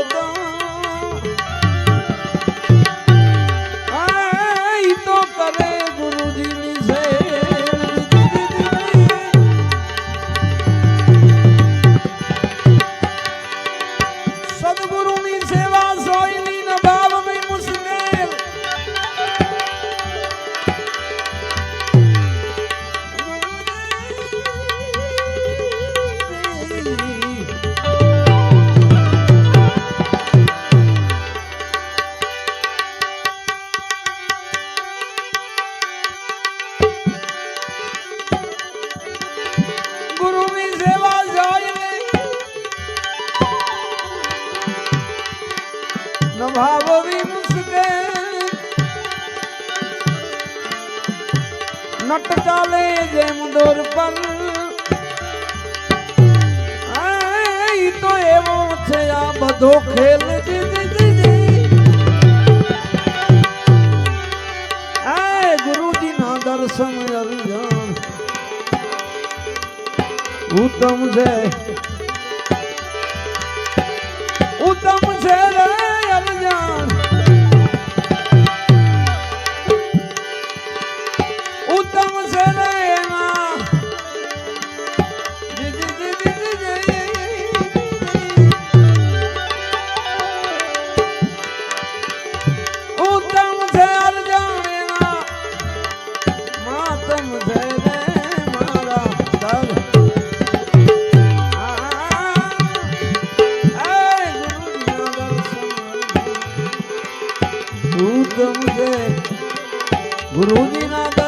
Oh, બોલે જેમ દોરપલ તો એવો છે આ બધો ખેલ. ગુરુજી ના દર્શન ઉત્તમ છે. જવું છે. ગુરુજીના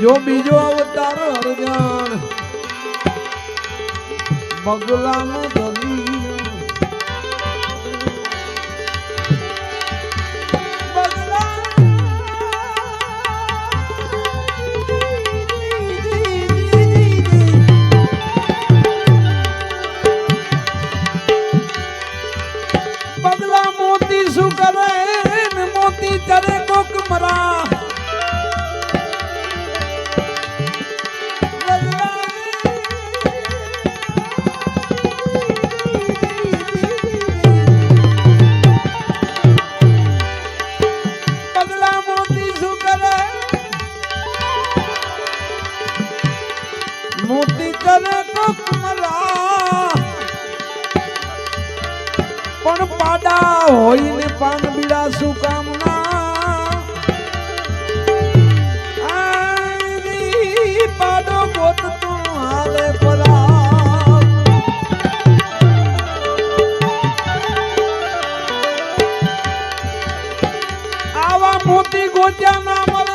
જો બીજો અવતાર હરજાન બગલામાં ધરી મોતી કરે કમલા. પણ પાડા હોય ને પાન બીડા શું કામના? પાડો ગોત તું પરા મોતી ગોત્યા ના મળે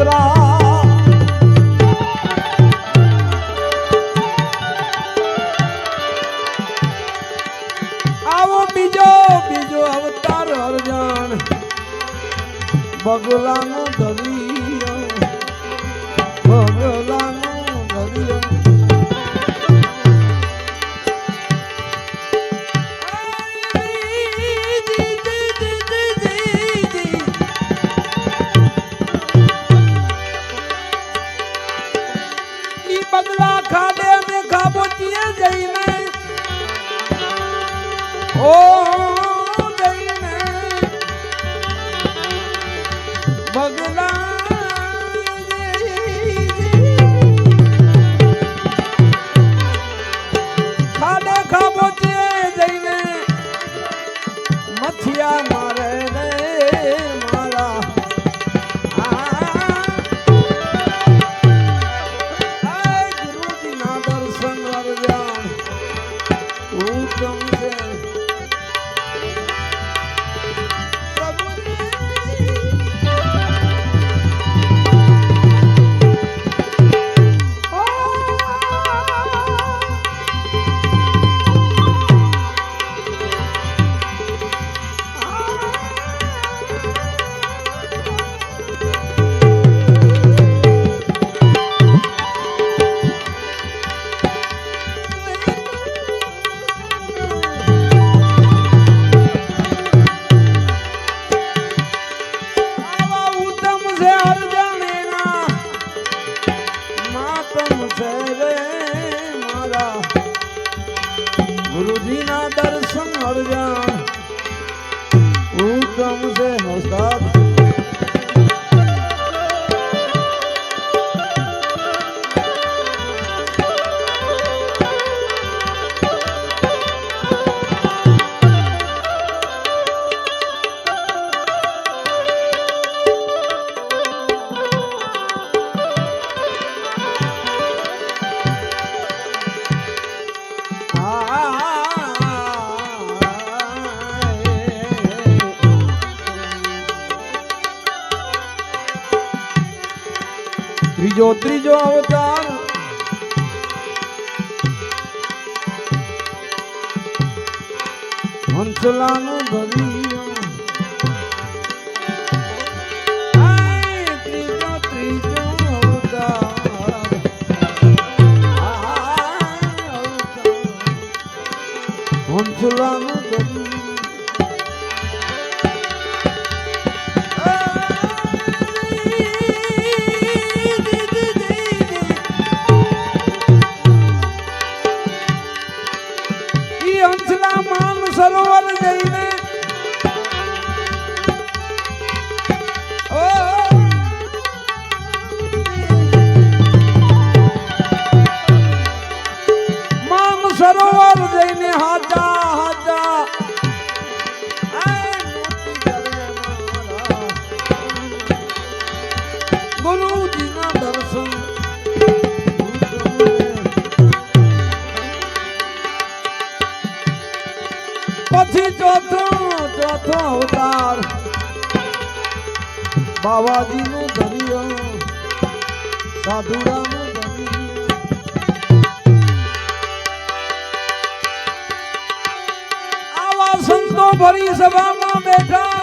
Abra. llama. માતમ છે રે મારા. ગુરુજીના દર્શન અરજણ ઉત્તમ છે હસ્તાદ ત્રીજો ત્રીજો અવતાર. હંસલાનો દરિયો હંસલાનો সরোবর যাই ચોથો અવતાર. બાવાજીનું ધર્ય સાધુરાનું સંતો ભરી સભામાં બેઠા.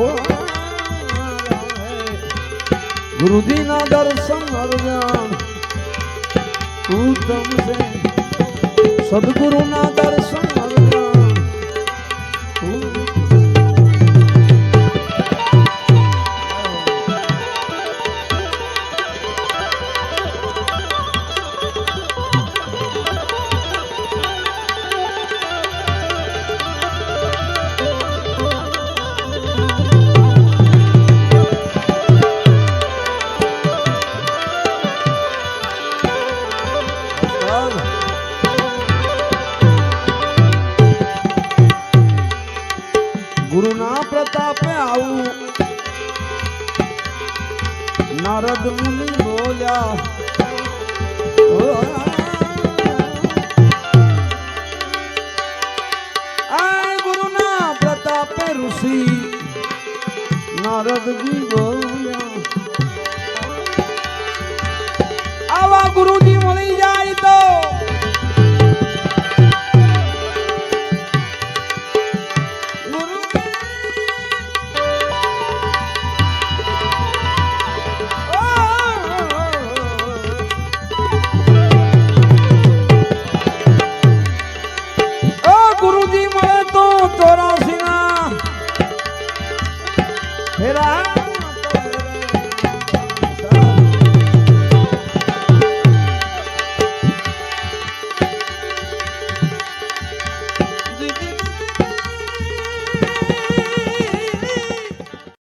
ઓહો ગુરુજીના દર્શન અર્જન. ઉત્તમ છે. સદગુરુના દર્શન